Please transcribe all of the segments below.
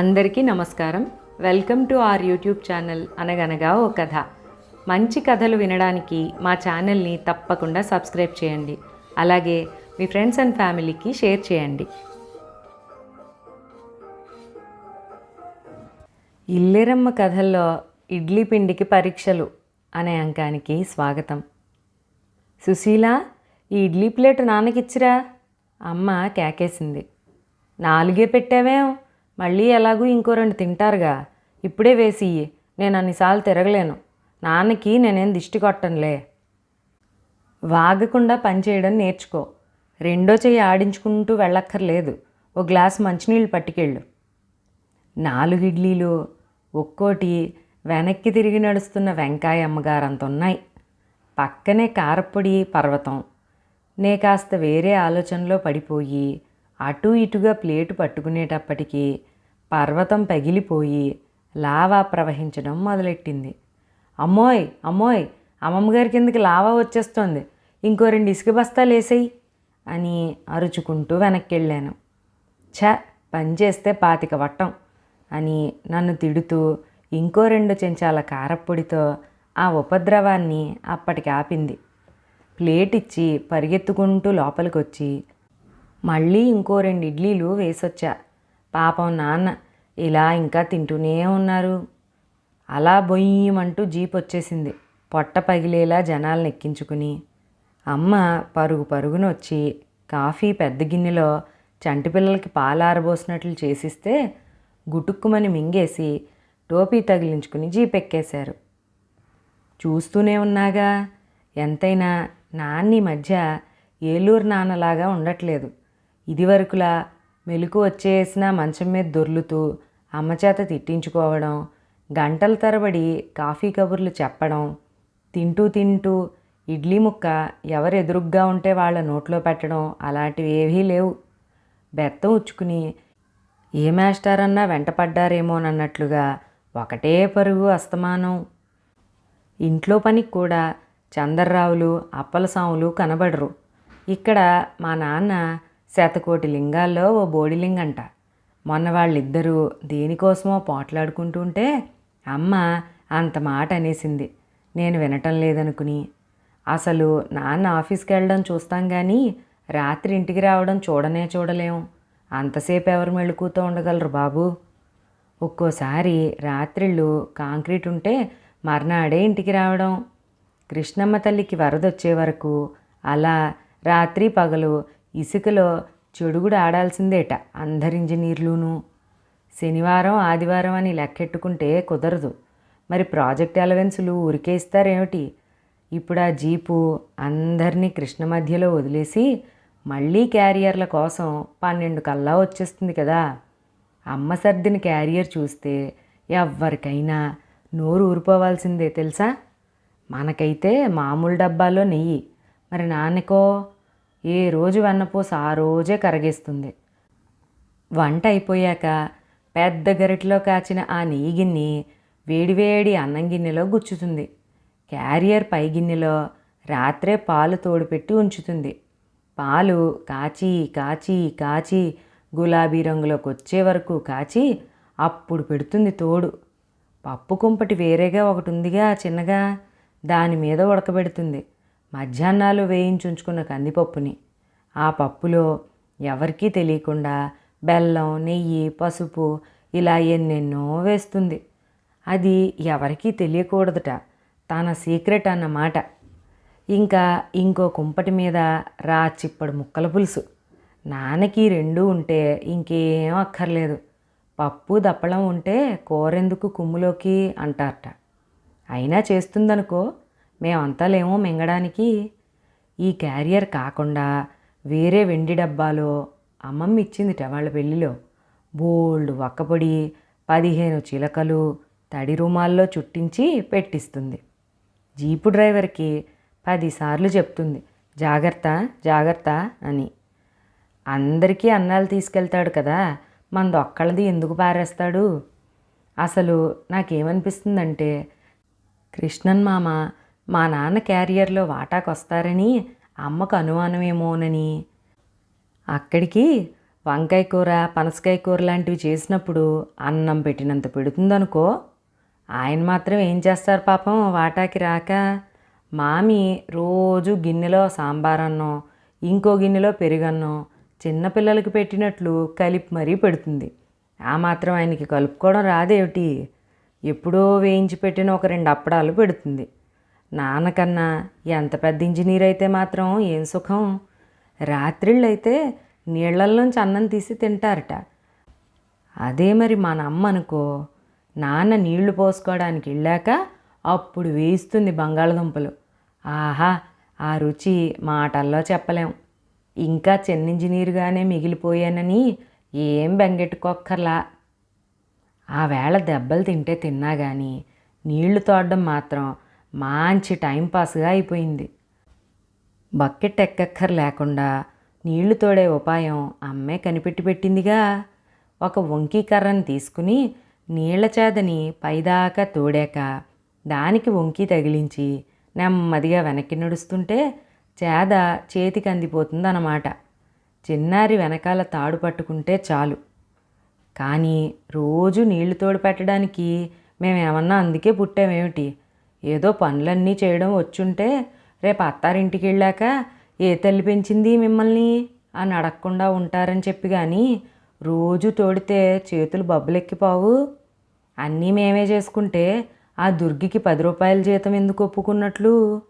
అందరికీ నమస్కారం. Welcome to our YouTube channel అనగనగా ఓ కథ. మంచి కథలు వినడానికి మా ఛానల్ని తప్పకుండా సబ్స్క్రైబ్ చేయండి. అలాగే మీ ఫ్రెండ్స్ అండ్ ఫ్యామిలీకి షేర్ చేయండి. ఇల్లేరమ్మ కథల్లో ఇడ్లీ పిండికి పరీక్షలు అనే అంకానికి స్వాగతం. సుశీల ఈ ఇడ్లీ ప్లేట్ నాన్నకిచ్చిరా? అమ్మ కేకేసింది. నాలుగే పెట్టావేం? మళ్ళీ ఎలాగూ ఇంకో రెండు తింటారుగా. ఇప్పుడే వేసి నేను అన్నిసార్లు తిరగలేను. నాన్నకి నేనేం దిష్టి కొట్టనులే. వాగకుండా పనిచేయడం నేర్చుకో. రెండో చెయ్యి ఆడించుకుంటూ వెళ్ళక్కర్లేదు. ఓ గ్లాస్ మంచినీళ్ళు పట్టుకెళ్ళు. నాలుగు ఇడ్లీలు ఒక్కోటి వెనక్కి తిరిగి నడుస్తున్న వెంకాయ అమ్మగారంత ఉన్నాయి పక్కనే కారపొడి పర్వతం. నే కాస్త వేరే ఆలోచనలో పడిపోయి అటు ఇటుగా ప్లేటు పట్టుకునేటప్పటికీ పర్వతం పగిలిపోయి లావా ప్రవహించడం మొదలెట్టింది. అమ్మోయ్ అమ్మోయ్ అమ్మమ్మగారి కిందకి లావా వచ్చేస్తోంది. ఇంకో రెండు ఇసుక బస్తాలు వేసేయి అని అరుచుకుంటూ వెనక్కి వెళ్ళాను ఛ పని చేస్తే పాతిక వట్టం అని నన్ను తిడుతూ ఇంకో రెండు చెంచాల కారప్పొడితో ఆ ఉపద్రవాన్ని అప్పటికి ఆపింది. ప్లేట్ ఇచ్చి పరిగెత్తుకుంటూ లోపలికొచ్చి మళ్ళీ ఇంకో రెండు ఇడ్లీలు వేసొచ్చా. పాపం నాన్న ఇలా ఇంకా తింటూనే ఉన్నారు. అలా బొయ్యమంటూ జీప్ వచ్చేసింది పొట్ట పగిలేలా జనాలను ఎక్కించుకుని. అమ్మ పరుగు పరుగున వచ్చి కాఫీ పెద్ద గిన్నెలో చంటి పిల్లలకి పాలారబోసినట్లు చేసిస్తే గుటుక్కుమని మింగేసి టోపీ తగిలించుకుని జీప్ ఎక్కేశారు చూస్తూనే ఉన్నాగా. ఎంతైనా నాన్ని మధ్య ఏలూరు నాన్నలాగా ఉండట్లేదు. ఇదివరకులా మెలకు వచ్చేసిన మంచం మీద దొర్లుతూ అమ్మచేత తిట్టించుకోవడం గంటల తరబడి కాఫీ కబుర్లు చెప్పడం తింటూ తింటూ ఇడ్లీ ముక్క ఎవరు ఎదురుగ్గా ఉంటే వాళ్ళ నోట్లో పెట్టడం అలాంటివి ఏవీ లేవు. బెత్తం ఉచ్చుకుని ఏ మాస్టర్ అన్నా వెంటపడ్డారేమోనన్నట్లుగా ఒకటే పరుగు అస్తమానం. ఇంట్లో పనికి కూడా చందర్రావులు అప్పలసాములు కనబడరు. ఇక్కడ మా నాన్న శతకోటి లింగాల్లో ఓ బోడిలింగంట. మొన్న వాళ్ళిద్దరూ దేనికోసమో పోట్లాడుకుంటుంటే అమ్మ అంత మాట అనేసింది. నేను వినటం లేదనుకుని. అసలు నాన్న ఆఫీస్కి వెళ్ళడం చూస్తాం కానీ రాత్రి ఇంటికి రావడం చూడనే చూడలేం. అంతసేపు ఎవరు మెళుకుతూ ఉండగలరు బాబు? ఒక్కోసారి రాత్రిళ్ళు కాంక్రీట్ ఉంటే మర్నాడే ఇంటికి రావడం. కృష్ణమ్మ తల్లికి వరద వచ్చే వరకు అలా రాత్రి పగలు ఇసుకలో చెడుగుడు ఆడాల్సిందేట. అందరి ఇంజనీర్లును. శనివారం ఆదివారం అని లెక్కెట్టుకుంటే కుదరదు. మరి ప్రాజెక్ట్ అలవెన్సులు ఊరికే ఇస్తారేమిటి ఇప్పుడు ఆ జీపు అందరినీ కృష్ణ మధ్యలో వదిలేసి మళ్ళీ క్యారియర్ల కోసం పన్నెండు కల్లా వచ్చేస్తుంది కదా. అమ్మ సర్దిన క్యారియర్ చూస్తే ఎవరికైనా నోరు ఊరిపోవాల్సిందే తెలుసా? మనకైతే మామూలు డబ్బాలో నెయ్యి. మరి నాన్నకో ఏ రోజు వెన్నపూస ఆ రోజే కరగేస్తుంది. వంట అయిపోయాక పెద్ద గరిటలో కాచిన ఆ నెయ్యి గిన్నె వేడివేడి అన్నం గిన్నెలో గుచ్చుతుంది. క్యారియర్ పై గిన్నెలో రాత్రే పాలు తోడుపెట్టి ఉంచుతుంది. పాలు కాచి కాచి కాచి గులాబీ రంగులోకి వచ్చే వరకు కాచి అప్పుడు పెడుతుంది తోడు. పప్పు కుంపటి వేరేగా ఒకటి ఉందిగా చిన్నగా దాని మీద ఉడకబెడుతుంది. మధ్యాహ్నాలు వేయించుంచుకున్న కందిపప్పుని. ఆ పప్పులో ఎవరికీ తెలియకుండా బెల్లం నెయ్యి పసుపు ఇలా ఎన్నెన్నో వేస్తుంది. అది ఎవరికీ తెలియకూడదుట. తన సీక్రెట్ అన్నమాట ఇంకా ఇంకో కుంపటి మీద రా చిప్పడు ముక్కల పులుసు. నాన్నకి రెండూ ఉంటే ఇంకేం అక్కర్లేదు. పప్పు దప్పడం ఉంటే కూరెందుకు కుమ్ములోకి అంటారట. అయినా చేస్తుందనుకో మేమంతా లేమో మింగడానికి. ఈ క్యారియర్ కాకుండా వేరే వెండి డబ్బాలో అమ్మమ్మ ఇచ్చిందిట వాళ్ళ పెళ్ళిలో. బోల్డ్ వక్కపొడి పదిహేను చిలకలు తడి రుమాల్లో చుట్టించి పెట్టిస్తుంది. జీపు డ్రైవర్కి పదిసార్లు చెప్తుంది జాగ్రత్త జాగ్రత్త అని. అందరికీ అన్నాలు తీసుకెళ్తాడు కదా మనది ఒక్కళ్ళది ఎందుకు పారేస్తాడు? అసలు నాకేమనిపిస్తుందంటే కృష్ణన్ మామ మా నాన్న క్యారియర్లో వాటాకు వస్తారని అమ్మకు అనుమానమేమోనని. అక్కడికి వంకాయ కూర పనసకాయ కూర లాంటివి చేసినప్పుడు అన్నం పెట్టినంత పెడుతుందనుకో ఆయన మాత్రం ఏం చేస్తారు పాపం వాటాకి రాక మామి రోజు గిన్నెలో సాంబార్ అన్నం ఇంకో గిన్నెలో పెరుగన్నం చిన్నపిల్లలకి పెట్టినట్లు కలిపి మరీ పెడుతుంది. ఆ మాత్రం ఆయనకి కలుపుకోవడం రాదేమిటి? ఎప్పుడో వేయించి పెట్టిన ఒక రెండు అప్పడాలు పెడుతుంది. నాన్నకన్నా ఎంత పెద్ద ఇంజనీర్ అయితే మాత్రం ఏం సుఖం? రాత్రిళ్ళు అయితే నీళ్ళల్లోంచి అన్నం తీసి తింటారట. అదే మరి మన అమ్మ అనుకో నాన్న నీళ్ళు పోసుకోవడానికి వెళ్ళాక అప్పుడు వేయిస్తుంది బంగాళదుంపలు. ఆహా ఆ రుచి మాటల్లో చెప్పలేం. ఇంకా చిన్న ఇంజనీరుగానే మిగిలిపోయానని ఏం బెంగెట్టుకోక్కర్లా. ఆ వేళ దెబ్బలు తింటే తిన్నా కానీ నీళ్ళు తోడడం మాత్రం మంచి టైంపాస్గా అయిపోయింది. బకెట్ ఎక్కక్కర్ లేకుండా నీళ్ళు తోడే ఉపాయం అమ్మే కనిపెట్టి పెట్టిందిగా. ఒక వంకీ కర్రను తీసుకుని నీళ్ళ చేదని పైదాకా తోడాక దానికి వంకి తగిలించి నెమ్మదిగా వెనక్కి నడుస్తుంటే చేద చేతికి అందిపోతుందన్నమాట. చిన్నారి వెనకాల తాడు పట్టుకుంటే చాలు. కానీ రోజు నీళ్ళు తోడు పెట్టడానికి మేమేమన్నా అందుకే పుట్టామేమిటి? ఏదో పనులన్నీ చేయడం వచ్చుంటే రేపు అత్తారింటికి వెళ్ళాక ఏ తల్లి పెంచింది మిమ్మల్ని అని అడగకుండా ఉంటారని చెప్పి కానీ రోజు తోడితే చేతులు బబ్బులెక్కిపోవు. అన్నీ మేమే చేసుకుంటే ఆ దుర్గికి పది రూపాయల జీతం ఎందుకు ఒప్పుకున్నట్లు?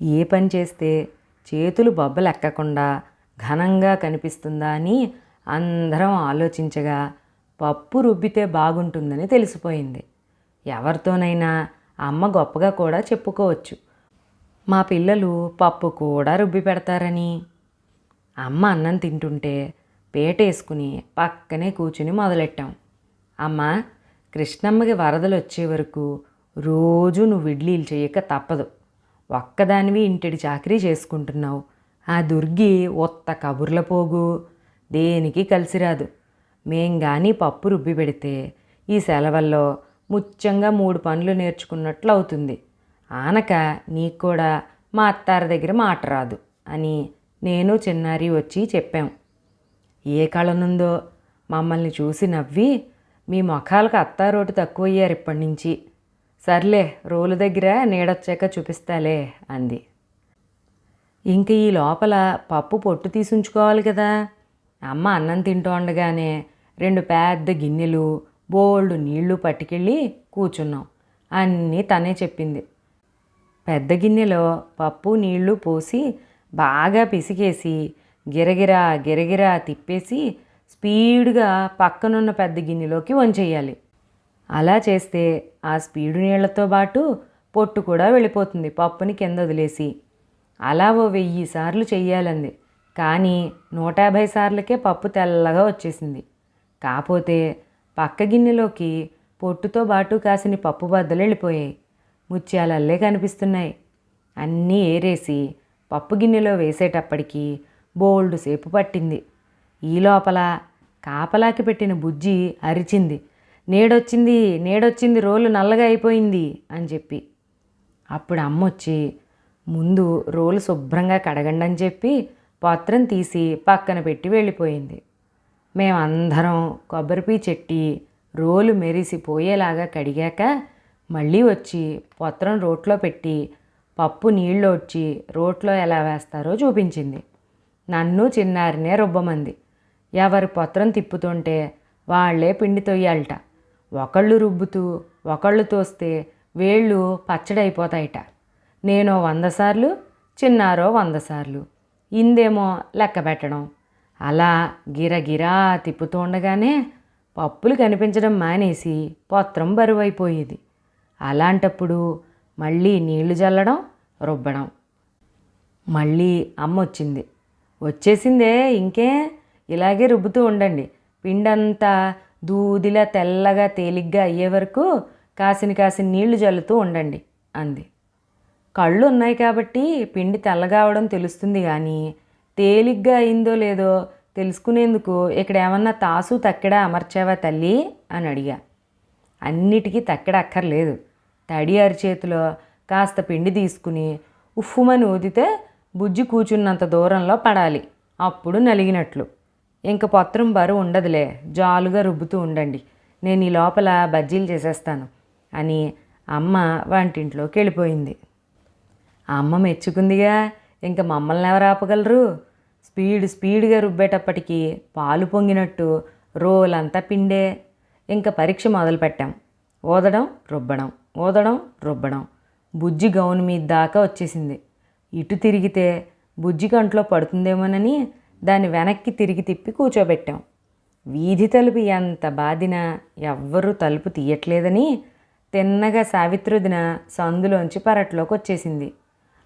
ఏ పని చేస్తే చేతులు బొబ్బలెక్కకుండా ఘనంగా కనిపిస్తుందా అని అందరం ఆలోచించగా పప్పు రుబ్బితే బాగుంటుందని తెలిసిపోయింది. ఎవరితోనైనా అమ్మ గొప్పగా కూడా చెప్పుకోవచ్చు. మా పిల్లలు పప్పు కూడా రుబ్బి పెడతారని. అమ్మ అన్నం తింటుంటే పేటేసుకుని పక్కనే కూర్చుని మొదలెట్టాం. అమ్మ కృష్ణమ్మకి వరదలు వచ్చే వరకు రోజు నువ్వు ఇడ్లీలు చేయక తప్పదు. ఒక్కదానివి ఇంటిడి చాకరీ చేసుకుంటున్నావు. ఆ దుర్గి ఒత్త కబుర్ల పోగు. దేనికి కలిసిరాదు. మేం కానీ పప్పు రుబ్బి పెడితే ఈ సెలవుల్లో ముత్యంగా మూడు పనులు నేర్చుకున్నట్లు అవుతుంది. ఆనక నీకు కూడా మా అత్తారి దగ్గర మాట రాదు అని నేను చిన్నారి వచ్చి చెప్పాం. ఏ కళనుందో మమ్మల్ని చూసి నవ్వి మీ ముఖాలకు అత్తారోటు తక్కువయ్యారు ఇప్పటి నుంచి సర్లే రోలు దగ్గర నీడొచ్చాక చూపిస్తాలే అంది. ఇంక ఈ లోపల పప్పు పొట్టు తీసుంచుకోవాలి కదా. అమ్మ అన్నం తింటూ ఉండగానే రెండు పెద్ద గిన్నెలు బోల్డ్ నీళ్ళు పట్టుకెళ్ళి కూర్చున్నాం. అన్నీ తనే చెప్పింది. పెద్ద గిన్నెలో పప్పు నీళ్ళు పోసి బాగా పిసికేసి గిరగిరా గిరగిరా తిప్పేసి స్పీడ్గా పక్కనున్న పెద్ద గిన్నెలోకి వంచేయాలి. అలా చేస్తే ఆ స్పీడు నీళ్ళతో పాటు పొట్టు కూడా వెళ్ళిపోతుంది పప్పుని కింద వదిలేసి. అలా ఓ వెయ్యి సార్లు చెయ్యాలంది. కానీ నూట యాభై సార్లకే పప్పు తెల్లగా వచ్చేసింది. కాకపోతే పక్క గిన్నెలోకి పొట్టుతో బాటు కాసిన పప్పు బద్దలు వెళ్ళిపోయాయి ముత్యాలల్లే కనిపిస్తున్నాయి. అన్నీ ఏరేసి పప్పు గిన్నెలో వేసేటప్పటికి బోల్డ్ సేపు పట్టింది. ఈ లోపల కాపలాకి పెట్టిన బుజ్జి అరిచింది. నేడొచ్చింది నేడొచ్చింది రోలు నల్లగా అయిపోయింది అని చెప్పి. అప్పుడు అమ్మ వచ్చి ముందు రోలు శుభ్రంగా కడగండి అని చెప్పి పత్రం తీసి పక్కన పెట్టి వెళ్ళిపోయింది. మేమందరం కొబ్బరిపీ చెట్టి రోలు మెరిసిపోయేలాగా కడిగాక మళ్ళీ వచ్చి పొత్రం రోట్లో పెట్టి పప్పు నీళ్ళు వచ్చి రోట్లో ఎలా వేస్తారో చూపించింది. నన్ను చిన్నారినే రుబ్బమంది. ఎవరి పొత్రం తిప్పుతుంటే వాళ్ళే పిండి తొయ్యాలట. ఒకళ్ళు రుబ్బుతూ ఒకళ్ళు తోస్తే వేళ్ళు పచ్చడైపోతాయట. నేను వంద సార్లు చిన్నారో వంద సార్లు. ఇందేమో లెక్క పెట్టడం. అలా గిరగిరా తిప్పుతూ ఉండగానే పప్పులు కనిపించడం మానేసి పత్రం బరువైపోయేది. అలాంటప్పుడు మళ్ళీ నీళ్ళు చల్లడం రుబ్బడం. మళ్ళీ అమ్మ వచ్చింది. వచ్చేసిందే ఇంకే ఇలాగే రుబ్బుతూ ఉండండి. పిండంతా దూదిలా తెల్లగా తేలిగ్గా అయ్యే వరకు కాసిన కాసిన నీళ్ళు చల్లుతూ ఉండండి అంది. కళ్ళు ఉన్నాయి కాబట్టి పిండి తెల్లగా అవడం తెలుస్తుంది కానీ తేలిగ్గా అయిందో లేదో తెలుసుకునేందుకు ఇక్కడ ఏమన్నా తాసు తక్కెడ అమర్చావా తల్లి? అని అడిగా. అన్నిటికీ తక్కెడ అక్కర్లేదు. తడి అరిచేతిలో కాస్త పిండి తీసుకుని ఉఫ్ఫుమని ఊదితే బుజ్జి కూర్చున్నంత దూరంలో పడాలి. అప్పుడు నలిగినట్లు. ఇంక పత్రం బరువు ఉండదులే. జాలుగా రుబ్బుతూ ఉండండి. నేను ఈ లోపల బజ్జీలు చేసేస్తాను అని అమ్మ వంటింట్లోకి వెళ్ళిపోయింది. అమ్మ మెచ్చుకుందిగా. ఇంకా మమ్మల్ని ఎవరు ఆపగలరు? స్పీడ్ స్పీడ్గా రుబ్బేటప్పటికి పాలు పొంగినట్టు రోలంతా పిండే. ఇంకా పరీక్ష మొదలుపెట్టాం. ఊదడం రుబ్బడం ఊదడం రుబ్బడం. బుజ్జి గౌన్ మీద దాకా వచ్చేసింది. ఇటు తిరిగితే బుజ్జి కంట్లో పడుతుందేమోనని దాన్ని వెనక్కి తిరిగి తిప్పి కూర్చోబెట్టాం. వీధి తలుపు ఎంత బాదినా ఎవ్వరూ తలుపు తీయట్లేదని తిన్నగా సావిత్రుదిన సందులోంచి పరట్లోకి వచ్చేసింది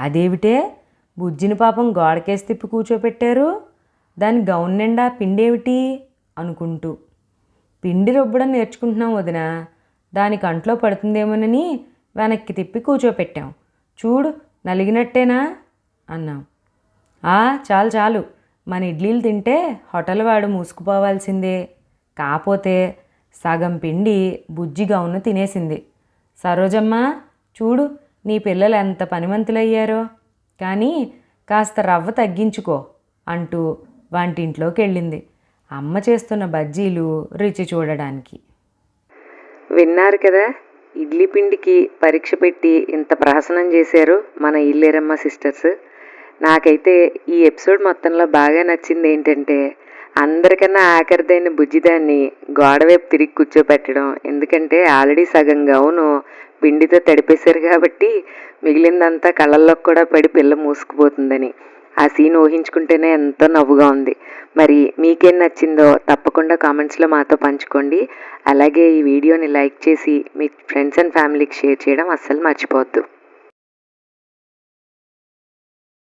అదేమిటే బుజ్జిని పాపం గోడకేసి తిప్పి కూర్చోపెట్టారు. దాని గౌన్ నిండా పిండేమిటి? అనుకుంటూ. పిండి రుబ్బడం నేర్చుకుంటున్నాం వదిన. దాని కంట్లో పడుతుందేమోనని వెనక్కి తిప్పి కూర్చోపెట్టాం. చూడు నలిగినట్టేనా? అన్నాం. "ఆ, చాలు చాలు. మన ఇడ్లీలు తింటే హోటల్ వాడు మూసుకుపోవాల్సిందే. కాపోతే సగం పిండి బుజ్జి గౌను తినేసింది. సరోజమ్మ చూడు నీ పిల్లలు ఎంత పనిమంతులయ్యారో. కానీ కాస్త రవ్వ తగ్గించుకో అంటూ వంటింట్లోకి వెళ్ళింది అమ్మ చేస్తున్న బజ్జీలు రుచి చూడడానికి. విన్నారు కదా ఇడ్లీ పిండికి పరీక్ష పెట్టి ఇంత ప్రహసనం చేశారు మన ఇల్లేరమ్మ సిస్టర్స్. నాకైతే ఈ ఎపిసోడ్ మొత్తంలో బాగా నచ్చింది ఏంటంటే అందరికన్నా ఆఖరిదైన బుజ్జిదాన్ని గోడవైపు తిరిగి కూర్చోపెట్టడం. ఎందుకంటే ఆల్రెడీ సగం గౌను పిండితో తడిపేశారు కాబట్టి మిగిలిందంతా కళ్ళల్లోకి కూడా పడి పిల్ల మూసుకుపోతుందని. ఆ సీన్ ఊహించుకుంటేనే ఎంతో నవ్వుగా ఉంది. మరి మీకేం నచ్చిందో తప్పకుండా కామెంట్స్లో మాతో పంచుకోండి. అలాగే ఈ వీడియోని లైక్ చేసి మీ ఫ్రెండ్స్ అండ్ ఫ్యామిలీకి షేర్ చేయడం అస్సలు మర్చిపోవద్దు.